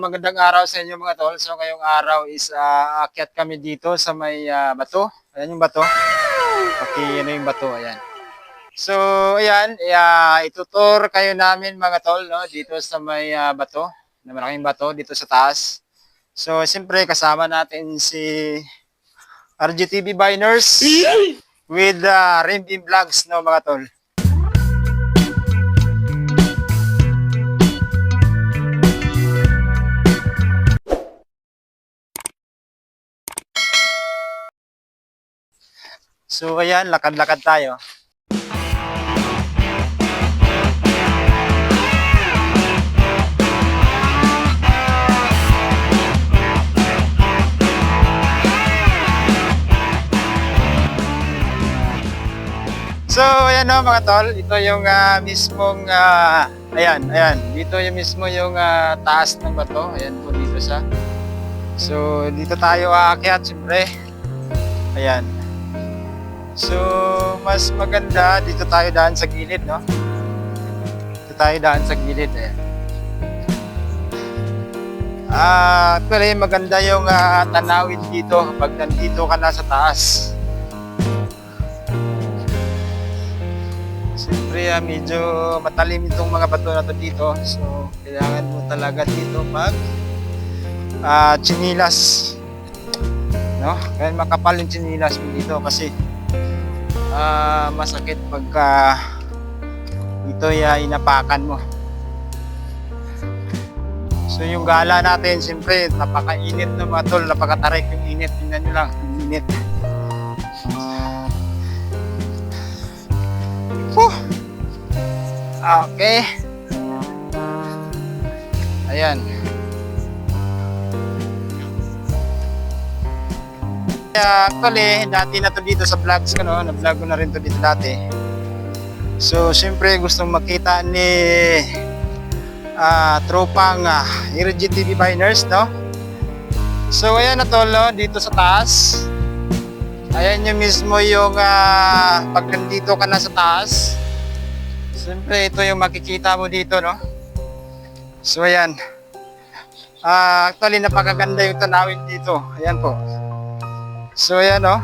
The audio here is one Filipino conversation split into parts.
Magandang araw sa inyo mga tol. So ngayong araw is ah, aakyat kami dito sa may ah, bato. Ayan yung bato. Okay, ano yung bato, ayan. So, ayan, uh, itutur kayo namin mga tol, no, dito sa may ah, bato, na malaking bato dito sa taas. So, siyempre kasama natin si RGTV Biners with uh, Rimbim Vlogs, no mga tol. So, ayan, lakad-lakad tayo. So, ayan o mga tol, ito yung ah, mismong, ah, ayan, ayan, dito yung mismo yung ah, taas ng bato, ayan po dito sa. So, dito tayo aakyat, siyempre. Ayan. So, mas maganda, dito tayo daan sa gilid, no? Dito tayo daan sa gilid, ayan. Ah, actually, maganda yung ah, tanawin dito kapag nandito ka na sa taas. Siyempre, ah, medyo matalim itong mga bato na to dito. So, kailangan mo talaga dito mag ah chinilas. No? Kaya makapal yung chinilas mo dito kasi ah masakit pagka ito ya inapakan mo. So yung gala natin, siyempre, napakainit ng mga tol, napakatarik yung init. Tingnan nyo lang, yung init. Whew. Okay. Ayan. Kaya actually, dati na to dito sa vlogs ko, no? Na-vlog ko na rin to dito dati. So, siyempre, gustong makita ni ah tropang uh, TV Biners, no? So, ayan na tol, no? Dito sa taas. Ayan yung mismo yung ah, pag nandito ka na sa taas. Siyempre, ito yung makikita mo dito, no? So, ayan. Ah, actually, napakaganda yung tanawin dito. Ayan po. So, ayan, no?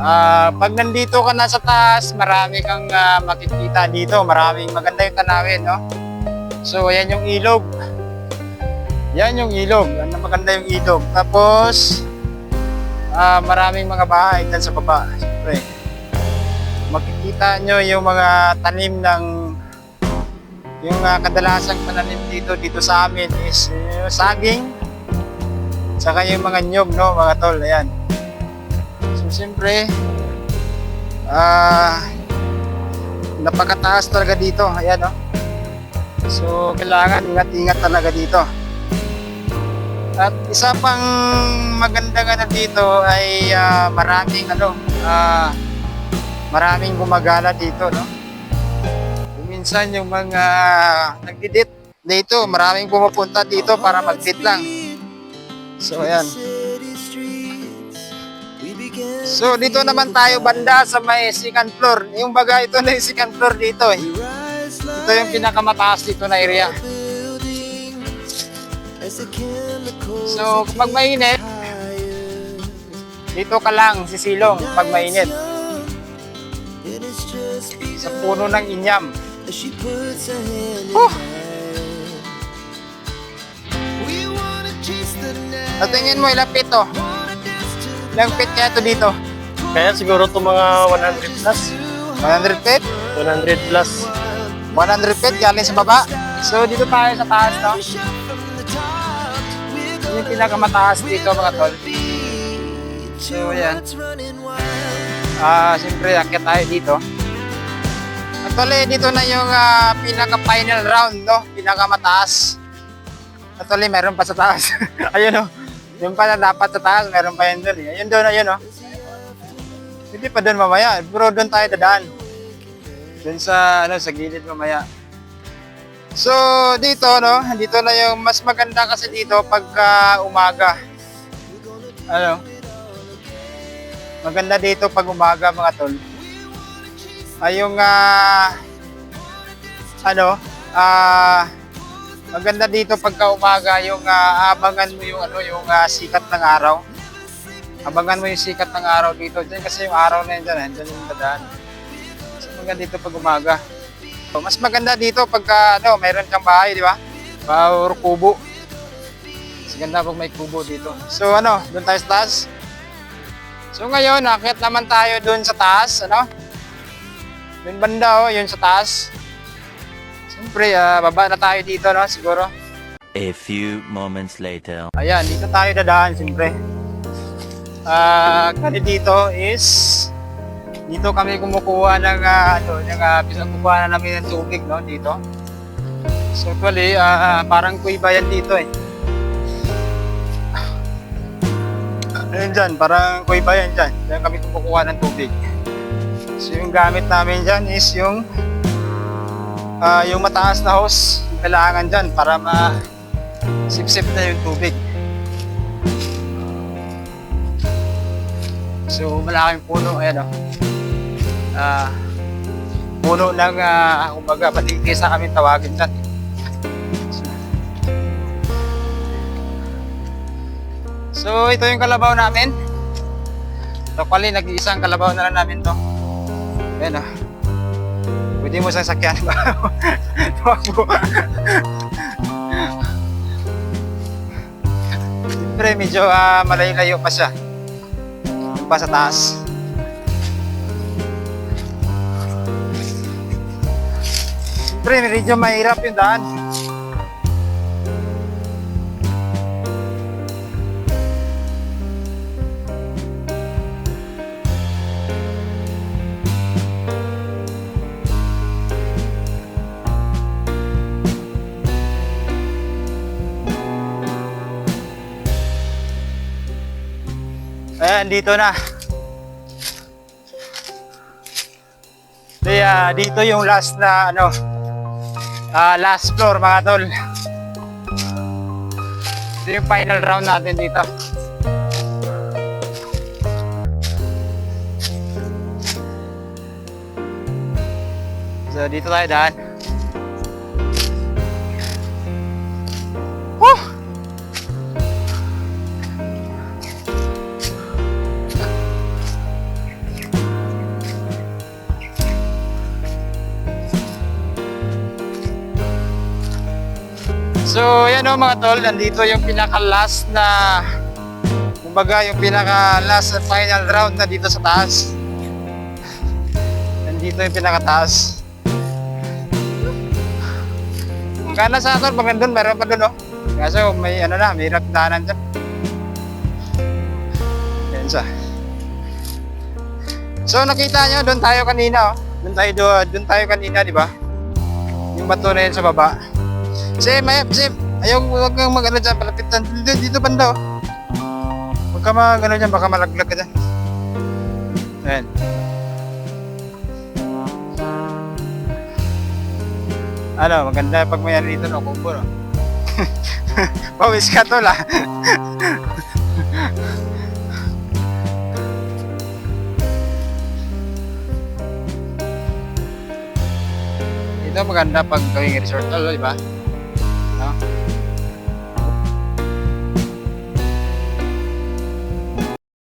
Ah, pag nandito ka na sa taas, marami kang ah, makikita dito. Maraming maganda yung tanawin, no? So, ayan yung ilog. Yan yung ilog. Ang maganda yung ilog. Tapos, ah maraming mga bahay dyan sa baba. Siyempre, makikita nyo yung mga tanim ng yung uh, kadalasang pananim dito dito sa amin is yung saging saka yung mga nyog no mga tol ayan so siyempre ah napakataas talaga dito ayan no so kailangan ingat-ingat talaga dito at isa pang maganda nga na dito ay ah, maraming ano, ah, maraming gumagala dito, no? Minsan yung mga nagdidit dito, maraming pumupunta dito para mag-fit lang. So, ayan. So, dito naman tayo banda sa may second floor. Yung baga, ito na yung second floor dito eh. Ito yung pinakamataas dito na area. So, kapag mainit, dito ka lang sisilong pag mainit. Sa puno ng inyam. Huh! Sa tingin mo, ilang feet to? Ilang feet kaya to dito? Kaya siguro to mga 100 plus. 100 feet? 100 plus. 100 feet galing sa baba. So, dito tayo sa taas, no? Yun yung pinakamataas dito, mga tol. So, yan. Ah, siyempre, akit tayo dito. Actually, dito na yung ah, pinaka-final round, no? Pinakamataas. Actually, meron pa sa taas. ayun, no? Yung pa na dapat sa taas, meron pa yun doon. eh. Ayun doon, ayun, no? Hindi pa doon mamaya. Pero doon tayo dadaan. Doon sa, ano, sa gilid mamaya. So, dito, no? Dito na yung mas maganda kasi dito pagka umaga. Ano? Maganda dito pag umaga, mga tol. Ay yung, ah, ano, ah, Maganda dito pagka umaga yung ah, abangan mo yung ano yung ah, sikat ng araw. Abangan mo yung sikat ng araw dito. Diyan kasi yung araw na yun dyan, eh. Diyan yung dadaan. So maganda dito pag umaga. So, mas maganda dito pagka ano, mayroon kang bahay, di ba? Or kubo. Mas ganda pag may kubo dito. So ano, doon tayo sa taas. So ngayon, nakit naman tayo doon sa taas, ano? Doon banda oh, yun sa taas. Siyempre, ah, baba na tayo dito, no? Siguro. A few moments later. Ayan, dito tayo dadaan, siyempre. Ah, kasi dito is dito kami kumukuha ng ah, ano, ng uh, pinagkukuha na namin ng tubig, no, dito. So actually, ah, parang kuiba yan dito eh. Ayun dyan, parang kuiba yan dyan. Diyan kami kumukuha ng tubig. So yung gamit namin dyan is yung ah, yung mataas na hose. Kailangan dyan para ma sip-sip na yung tubig. So, malaking puno, ayan o. Ah, puno ng, uh, kumbaga, patigisa kami tawagin dyan. So, ito yung kalabaw namin. Pali, nag-iisang kalabaw na lang namin to. Ayan o. Pwede mo sasakyan. Tumakbo. Siyempre, medyo ah, malayo-layo pa siya. Pa sa taas. Siyempre, medyo mahirap yung daan. Ayan, dito na. Kaya dito yung last na ano, ah, last floor mga tol. Ito yung final round natin dito. So dito tayo daan. So, yan o mga tol, nandito yung pinaka-last na kumbaga yung pinaka-last final round na dito sa taas. Nandito yung pinaka-taas. Kung sa atin, pag nandun, meron pa dun, oh. Kaso may ano na, may hirap daanan dyan. Yan siya. So nakita nyo, doon tayo kanina, oh. Doon tayo, doon tayo kanina, di ba? Yung bato na yun sa baba. Kasi may, kasi ayaw, huwag kang mag-ano dyan, palapitan. Dito, dito banda, oh. Huwag ka mag-ano dyan, baka malaglag ka dyan. Ayan. Ano, maganda pag may dito, no, kumbo, no? Pawis ka tol, ah. Ito maganda pag gawing resort, tol, di ba?